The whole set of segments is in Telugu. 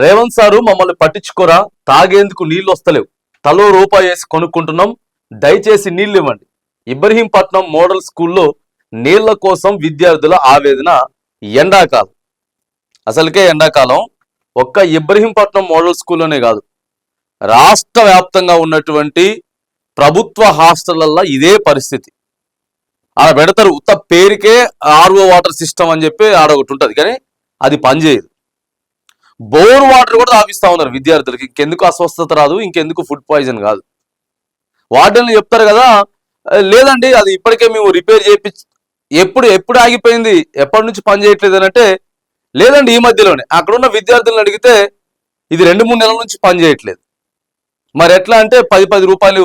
రేవంత్ సారు మమ్మల్ని పట్టించుకోరా? తాగేందుకు నీళ్ళు వస్తలేవు. తలో రూపాయి వేసి కొనుక్కుంటున్నాం. దయచేసి నీళ్ళు ఇవ్వండి. ఇబ్రహీంపట్నం మోడల్ స్కూల్లో నీళ్ళ కోసం విద్యార్థుల ఆవేదన ఎండాకాలం. అసలుకే ఎండాకాలం. ఒక్క ఇబ్రహీంపట్నం మోడల్ స్కూల్లోనే కాదు. రాష్ట్ర వ్యాప్తంగా ఉన్నటువంటి ప్రభుత్వ హాస్టళ్ళలో ఇదే పరిస్థితి. ఆడ పెడతారు ఉత్త పేరుకే ఆర్ఓ వాటర్ సిస్టమ్ అని చెప్పి ఆడ ఒకటి ఉంటుంది. కానీ అది పనిచేయదు. బోర్ వాటర్ కూడా తాపిస్తా ఉన్నారు విద్యార్థులకి. ఇంకెందుకు అస్వస్థత రాదు ఇంకెందుకు ఫుడ్ పాయిజన్ కాదు. వార్డెన్లు చెప్తారు కదా లేదండి అది ఇప్పటికే మేము రిపేర్ చేపి ఎప్పుడు ఎప్పుడు ఆగిపోయింది ఎప్పటి నుంచి పని చేయట్లేదు అని అంటే లేదండి ఈ మధ్యలోనే. అక్కడున్న విద్యార్థులను అడిగితే ఇది రెండు మూడు నెలల నుంచి పని చేయట్లేదు. మరి ఎట్లా అంటే పది పది రూపాయలు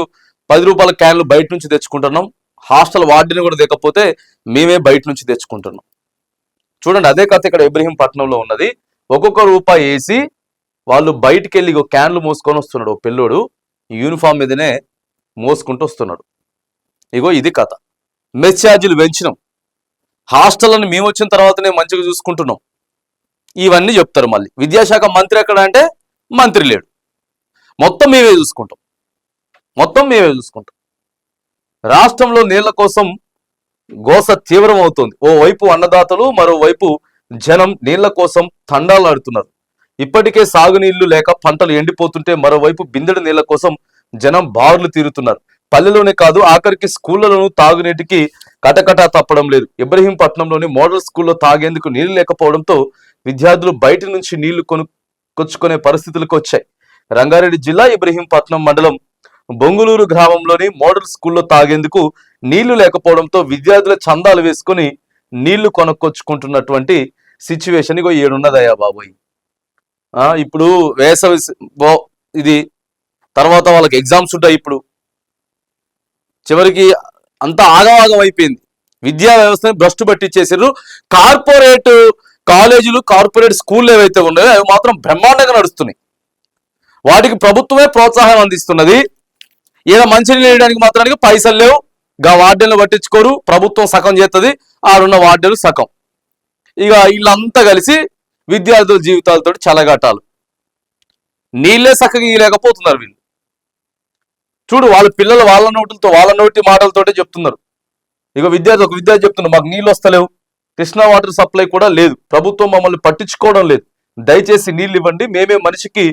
పది రూపాయల క్యాన్లు బయట నుంచి తెచ్చుకుంటున్నాం. హాస్టల్ వార్డుని కూడా లేకపోతే మేమే బయట నుంచి తెచ్చుకుంటున్నాం. చూడండి అదే కథ ఇక్కడ ఇబ్రహీంపట్నంలో ఉన్నది. ఒక్కొక్క రూపాయి వేసి వాళ్ళు బయటికి వెళ్ళి క్యాన్లు మోసుకొని వస్తున్నాడు పిల్లోడు యూనిఫామ్ మీదనే మోసుకుంటూ వస్తున్నాడు. ఇగో ఇది కథ. మెస్ ఛార్జీలు పెంచినాం. హాస్టల్ని మేము వచ్చిన తర్వాతనే మంచిగా చూసుకుంటున్నాం. ఇవన్నీ చెప్తారు మళ్ళీ. విద్యాశాఖ మంత్రి ఎక్కడ అంటే మంత్రి లేడు. మొత్తం మేమే చూసుకుంటాం. మొత్తం మేమే చూసుకుంటాం. రాష్ట్రంలో నీళ్ళ కోసం గోస తీవ్రమవుతుంది. ఓవైపు అన్నదాతలు మరోవైపు జనం నీళ్ళ కోసం తండాలాడుతున్నారు ఇప్పటికే సాగునీళ్ళు లేక పంటలు ఎండిపోతుంటే మరోవైపు బిందెడు నీళ్ళ కోసం జనం బారులు తీరుతున్నారు. పల్లెలోనే కాదు ఆఖరికి స్కూళ్ళలోనూ తాగునీటికి కటకట తప్పడం లేదు. ఇబ్రహీంపట్నంలోని మోడల్ స్కూల్లో తాగేందుకు నీళ్ళు లేకపోవడంతో విద్యార్థులు బయట నుంచి నీళ్ళు కొనుక్కొచ్చుకునే పరిస్థితులకు వచ్చాయి. రంగారెడ్డి జిల్లా ఇబ్రహీంపట్నం మండలం బొంగులూరు గ్రామంలోని మోడల్ స్కూల్లో తాగేందుకు నీళ్ళు లేకపోవడంతో విద్యార్థుల చందాలు వేసుకుని నీళ్ళు కొనుక్కొచ్చుకుంటున్నటువంటి సిచ్యువేషన్ ఇగో ఏడున్నదయ్యా బాబోయ్. ఇప్పుడు వేసవి బో- ఇది తర్వాత వాళ్ళకి ఎగ్జామ్స్ ఉంటాయి ఇప్పుడు. చివరికి అంతా ఆగవాగం అయిపోయింది. విద్యా వ్యవస్థని భ్రష్టు పట్టించేసారు కార్పొరేట్ కాలేజీలు కార్పొరేట్ స్కూళ్ళు ఏవైతే ఉన్నాయో అవి మాత్రం బ్రహ్మాండంగా నడుస్తున్నాయి. వాటికి ప్రభుత్వమే ప్రోత్సాహం అందిస్తున్నది. ఏదో మంచినీళ్ళు వేయడానికి మాత్రానికి పైసలు లేవు. గా వార్డెన్లు పట్టించుకోరు. ప్రభుత్వం సగం చేస్తుంది ఆడున్న వార్డెన్లు సగం. ఇక వీళ్ళంతా కలిసి విద్యార్థుల జీవితాలతో చలగాటాలు. నీళ్ళే చక్కగా ఇయలేకపోతున్నారు వీళ్ళు. చూడు వాళ్ళ పిల్లలు వాళ్ళ నోటులతో వాళ్ళ నోటి మాటలతోటే చెప్తున్నారు. ఇక విద్యార్థి ఒక విద్యార్థి చెప్తున్నారు మాకు నీళ్ళు వస్తలేవు. కృష్ణా వాటర్ సప్లై కూడా లేదు. ప్రభుత్వం మమ్మల్ని పట్టించుకోవడం లేదు. దయచేసి నీళ్ళు ఇవ్వండి. మేమే మనిషికి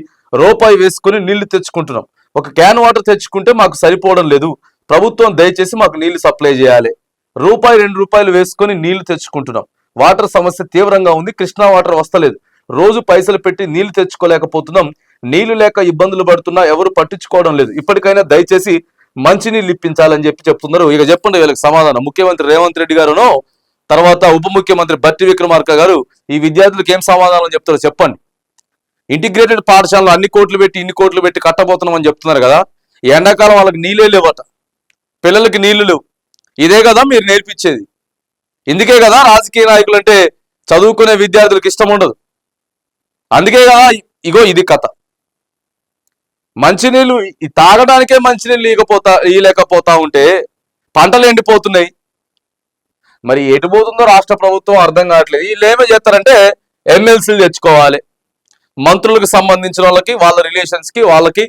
రూపాయి వేసుకుని నీళ్ళు తెచ్చుకుంటున్నాం. ఒక క్యాన్ వాటర్ తెచ్చుకుంటే మాకు సరిపోవడం లేదు. ప్రభుత్వం దయచేసి మాకు నీళ్ళు సప్లై చేయాలి. రూపాయి రెండు రూపాయలు వేసుకొని నీళ్ళు తెచ్చుకుంటున్నాం. వాటర్ సమస్య తీవ్రంగా ఉంది కృష్ణా వాటర్ వస్తలేదు. రోజు పైసలు పెట్టి నీళ్ళు తెచ్చుకోలేకపోతున్నాం. నీళ్ళు లేక ఇబ్బందులు పడుతున్నా ఎవరు పట్టించుకోవడం లేదు. ఇప్పటికైనా దయచేసి మంచి నీళ్ళు ఇప్పించాలని చెప్పి చెప్తున్నారు. ఇక చెప్పండి వీళ్ళకి సమాధానం. ముఖ్యమంత్రి రేవంత్ రెడ్డి గారును తర్వాత ఉప ముఖ్యమంత్రి బట్టి విక్రమార్క గారు ఈ విద్యార్థులకు ఏం సమాధానం చెప్తారో చెప్పండి. ఇంటిగ్రేటెడ్ పాఠశాలలో అన్ని కోట్లు పెట్టి ఇన్ని కోట్లు పెట్టి కట్టబోతున్నామని చెప్తున్నారు కదా. ఎండాకాలం వాళ్ళకి నీళ్ళే లేవట. పిల్లలకి నీళ్ళు లేవు. ఇదే కదా మీరు నేర్పించేది. ఇందుకే కదా రాజకీయ నాయకులు అంటే చదువుకునే విద్యార్థులకు ఇష్టం ఉండదు? అందుకే కదా ఇగో ఇది కథ. మంచినీళ్ళు తాగడానికే మంచినీళ్ళు ఇకపోతా ఇయలేకపోతా ఉంటే పంటలు ఎండిపోతున్నాయి. మరి ఎటు పోతుందో రాష్ట్ర ప్రభుత్వం అర్థం కావట్లేదు. వీళ్ళు ఏమేమి చేస్తారంటే ఎమ్మెల్సీలు తెచ్చుకోవాలి. మంత్రులకు సంబంధించిన వాళ్ళకి వాళ్ళ రిలేషన్స్కి వాళ్ళకి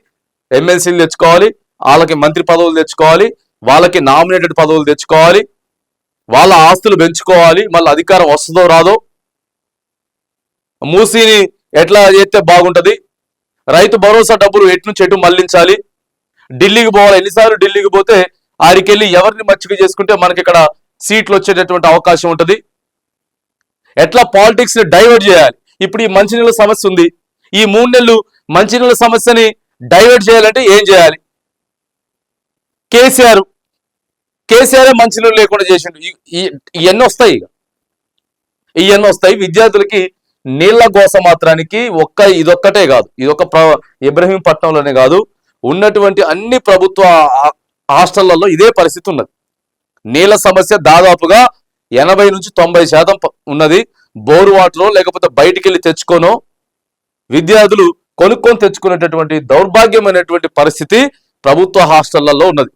ఎమ్మెల్సీలు తెచ్చుకోవాలి. వాళ్ళకి మంత్రి పదవులు తెచ్చుకోవాలి. వాళ్ళకి నామినేటెడ్ పదవులు తెచ్చుకోవాలి. వాళ్ళ ఆస్తులు పెంచుకోవాలి మళ్ళీ అధికారం వస్తుందో రాదో. మూసీని ఎట్లా చేస్తే బాగుంటుంది? రైతు భరోసా డబ్బులు ఎటు నుంచి ఎటు మళ్ళించాలి? ఢిల్లీకి పోవాలి. ఎన్నిసార్లు ఢిల్లీకి పోతే ఆడికెళ్ళి ఎవరిని మచ్చిక చేసుకుంటే మనకి ఇక్కడ సీట్లు వచ్చేటటువంటి అవకాశం ఉంటుంది? ఎట్లా పాలిటిక్స్ని డైవర్ట్ చేయాలి? ఇప్పుడు ఈ మంచినీళ్ళ సమస్య ఉంది. ఈ మూడు నెలలు మంచినీళ్ళ సమస్యని డైవర్ట్ చేయాలంటే ఏం చేయాలి? కేసీఆర్ కేసీఆర్ మంచినీళ్ళు లేకుండా చేసిండు. ఇవన్నీ వస్తాయి ఇక? ఇవన్నీ వస్తాయి? విద్యార్థులకి నీళ్ళ గోస మాత్రానికి ఒక్క ఇదొక్కటే కాదు. ఇదొక ప్ర ఇబ్రహీంపట్నంలోనే కాదు. ఉన్నటువంటి అన్ని ప్రభుత్వ హాస్టళ్ళలో ఇదే పరిస్థితి ఉన్నది. నీళ్ళ సమస్య దాదాపుగా ఎనభై నుంచి తొంభై శాతం ఉన్నది. బోరు వాటరో లేకపోతే బయటికి వెళ్ళి తెచ్చుకోనో విద్యార్థులు కొనుక్కొని తెచ్చుకునేటటువంటి దౌర్భాగ్యమైనటువంటి పరిస్థితి ప్రభుత్వ హాస్టళ్ళలో ఉన్నది.